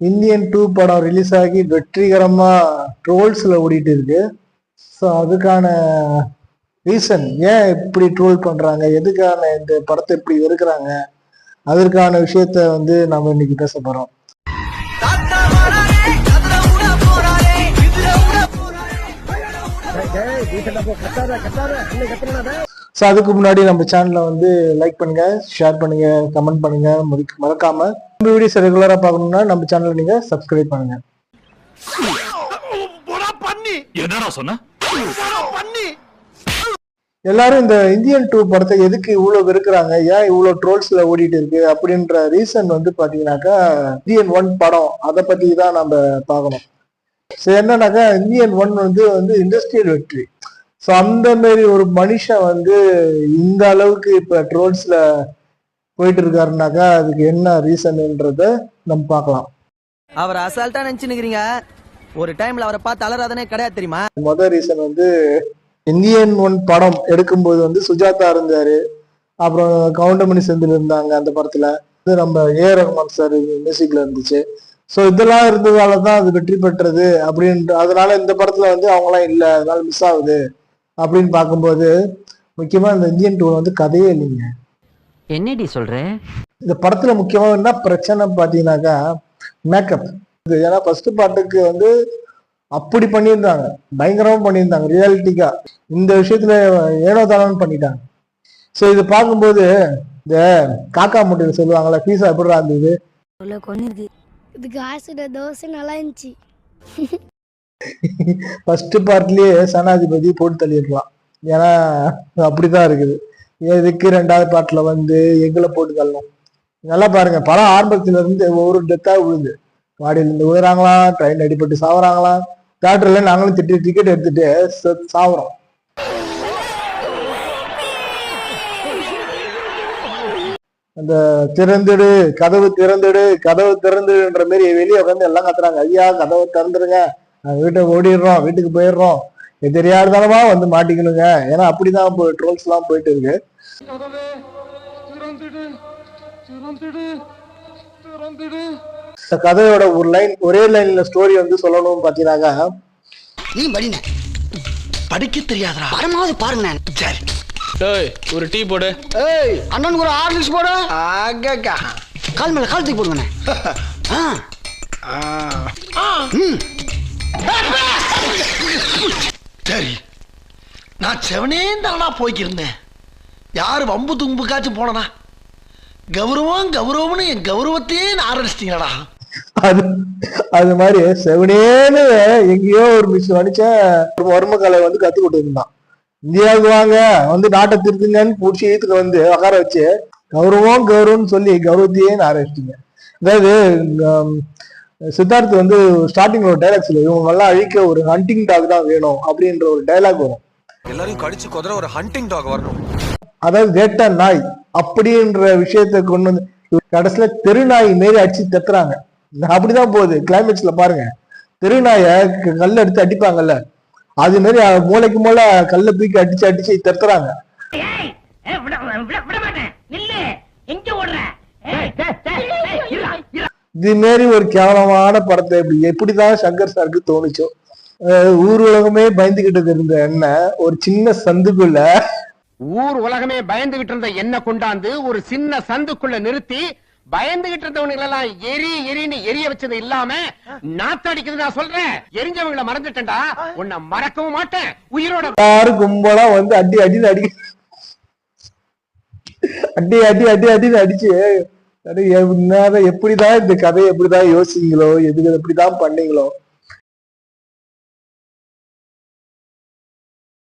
Indian two படம் release ஆகி வெற்றிகரமா ட்ரோல்ஸ்ல ஓடிட்டு இருக்கு ஸோ அதுக்கான ரீசன் ஏன் இப்படி ட்ரோல் பண்றாங்க எதுக்கான இந்த படத்தை இப்படி வெறுக்கிறாங்க அதற்கான விஷயத்த வந்து நம்ம இன்னைக்கு பேச போறோம் ஸோ அதுக்கு முன்னாடி நம்ம சேனலை வந்து லைக் பண்ணுங்க ஷேர் பண்ணுங்க கமெண்ட் பண்ணுங்க. மறக்காம நம்ம வீடியோஸ் ரெகுலரா பார்க்கணும்னா நம்ம சேனலை நீங்க சப்ஸ்கிரைப் பண்ணுங்க. எல்லாரும் இந்த இந்தியன் டூ படத்தை எதுக்கு இவ்வளவு வெறுக்கிறாங்க? ஏன் இவ்வளவு ட்ரோல்ஸ்ல ஓடிட்டு இருக்கு? அப்படின்ற ரீசன் வந்து பாத்தீங்கன்னாக்கா இந்தியன் ஒன் படம். அதை பத்தி தான் நம்ம பார்க்கணும். ஸோ என்னன்னாக்கா இந்தியன் ஒன் வந்து வந்து இண்டஸ்ட்ரியல் வெற்றி. ஸோ அந்த மாதிரி ஒரு மனுஷன் வந்து இந்த அளவுக்கு இப்ப ட்ரோல்ஸ்ல போயிட்டு இருக்காருனாக்கா அதுக்கு என்ன ரீசன்ன்றத நம்ம பார்க்கலாம். அவர் அசால்ட்டா நினைச்சுக்கிறீங்க ஒரு டைம்ல அவரை பார்த்து அலறாதனே கிடையாது தெரியுமா? முதல் ரீசன் வந்து இந்தியன் ஒன் படம் எடுக்கும்போது வந்து சுஜாதா இருந்தாரு. அப்புறம் கவுண்டமணி செந்தில் இருந்தாங்க அந்த படத்துல. இது நம்ம ஏ. ரஹ்மான் சார் மியூசிக்ல இருந்துச்சு. ஸோ இதெல்லாம் இருந்ததால தான் அது வெற்றி பெற்றது அப்படின்ற அதனால இந்த படத்துல வந்து அவங்களாம் இல்லை அதனால மிஸ் ஆகுது. அப்படின்னு பார்க்கும்போது முக்கியமா இந்த இந்தியன் டூ வந்து கதையே இல்லைங்க. என்னடி சொல்ற? இந்த படத்துல முக்கியமா என்ன பிரச்சனை பாத்தீங்கன்னாக்கா மேக்கப் ஏன்னா ஃபர்ஸ்ட் பாட்டுக்கு வந்து அப்படி பண்ணியிருந்தாங்க. பயங்கரமா பண்ணியிருந்தாங்க ரியாலிட்டிக்கா இந்த விஷயத்துல ஏனோ தானோன்னு பண்ணிட்டாங்க. ஸோ இது பார்க்கும்போது இந்த காக்கா முட்டையில் சொல்லுவாங்கல்ல பீஸா எப்படி இருந்தது? இதுக்கு ஆசிட தோசை நல்லா இருந்துச்சு. ஃபர்ஸ்ட் பார்ட்லயே சனாதிபதி போட்டு தள்ளிடலாம் ஏன்னா அப்படிதான் இருக்குது. எதுக்கு ரெண்டாவது பாட்டில் வந்து எங்களை போட்டு தள்ளணும்? நல்லா பாருங்க படம் ஆரம்பத்துல இருந்து ஒவ்வொரு டெத்தா விழுது வாடியில இருந்து விழுறாங்களா ட்ரெயின் அடிபட்டு சாவறாங்களா தேட்டர்ல நாங்களும் திட்டி டிக்கெட் எடுத்துட்டு செத் சாவுறோம். அந்த திறந்துடு கதவு திறந்துடு கதவு திறந்துடுன்ற மாரி வெளியே உட்காந்து எல்லாம் கத்துறாங்க. ஐயா கதவை திறந்துடுங்க. வீட்டை ஓடிடுறோம் வீட்டுக்கு போயிடுறோம். இது தெரியாதனமா வந்து மாட்டிக்கணுங்க. ஏன்னா அப்படிதான் இப்போ ட்ரோல்ஸ் எல்லாம் போயிட்டு இருக்கு. இந்த கதையோட ஒரு லைன் ஒரே லைன்ல ஸ்டோரி வந்து சொல்லணும்னு பாத்தீங்கன்னாக்கா நீ படின படிக்க தெரியாதடா. படமாவது பாருங்க சரி. டேய் ஒரு டீ போடு. ஏய் அண்ணனுக்கு ஒரு ஆர்லிக்ஸ் போடு. ஆகக்கா. கால் மேல கால் தூக்கி போடுங்கண்ணே ஆ. ம். சரி. நான் செவனே தானா போய்க்கிருந்தேன். யார் வம்பு தும்புக்காச்சும் போனனா? கௌரவம் கௌரவம்னு என் கௌரவத்தையே நான் ஆரம்பிச்சிட்டீங்களா அது அது மாதிரி செவனேன்னு எங்கேயோ ஒரு மிஸ் வடிச்ச ஒரு கலை வந்து கத்து கொடுத்துருந்தான். இந்தியாவுக்கு வாங்க வந்து நாட்டை திருத்துங்கன்னு பிடிச்சி ஈத்துக்கு வந்து உட்கார வச்சு கௌரவம் கௌரவம்னு சொல்லி கௌரவத்தையே நான் ஆரம்பிச்சிட்டீங்க அதாவது சித்தார்த் வந்து ஸ்டார்டிங்ல ஒரு டைலாக் சொல்லு இவங்க எல்லாம் அழிக்க ஒரு ஹண்டிங் டாக் தான் வேணும் அப்படின்ற ஒரு டைலாக் வரும். எல்லாரையும் கடிச்சு குதிரை ஒரு ஹண்டிங் டாக் வரணும். அதாவது வேட்ட நாய் அப்படின்ற விஷயத்த கொண்டு வந்து கடைசியில தெருநாய் மாரி அடிச்சு தத்துறாங்க அப்படிதான் போகுது கிளைமேக்ஸ்ல பாருங்க. தெருநாய க- கல்ல எடுத்து அடிப்பாங்கல்ல அது மாதிரி மூளைக்கு மூளை கல்ல தூக்கி அடிச்சு அடிச்சு தத்துறாங்க இது மாரி ஒரு கேவலமான படத்தை எப்படி எப்படிதான் சங்கர் சாருக்கு தோணுச்சோ ஊர் உலகமே பயந்துகிட்டு இருந்த என்ன ஒரு சின்ன சந்துக்குள்ள ஊர் உலகமே பயந்துகிட்டு இருந்த என்ன கொண்டாந்து ஒரு சின்ன சந்துக்குள்ள நிறுத்தி பயந்துகிட்டு இருந்தவனுங்க எல்லாம் எரி எரின்னு எரிய வச்சது இல்லாம நாத்தடிக்குது நான் சொல்றேன் எரிஞ்சவங்களை மறந்துட்டேன்டா. உன்னை மறக்கவும் மாட்டேன். உயிரோட எல்லாரும் கும்பலா வந்து அடி அடி அடி அடி அடி அடிச்சு அடி என்னதான் எப்படிதான் இந்த கதையை எப்படிதான் யோசிங்களோ எதுக்கு எப்படிதான் பண்ணீங்களோ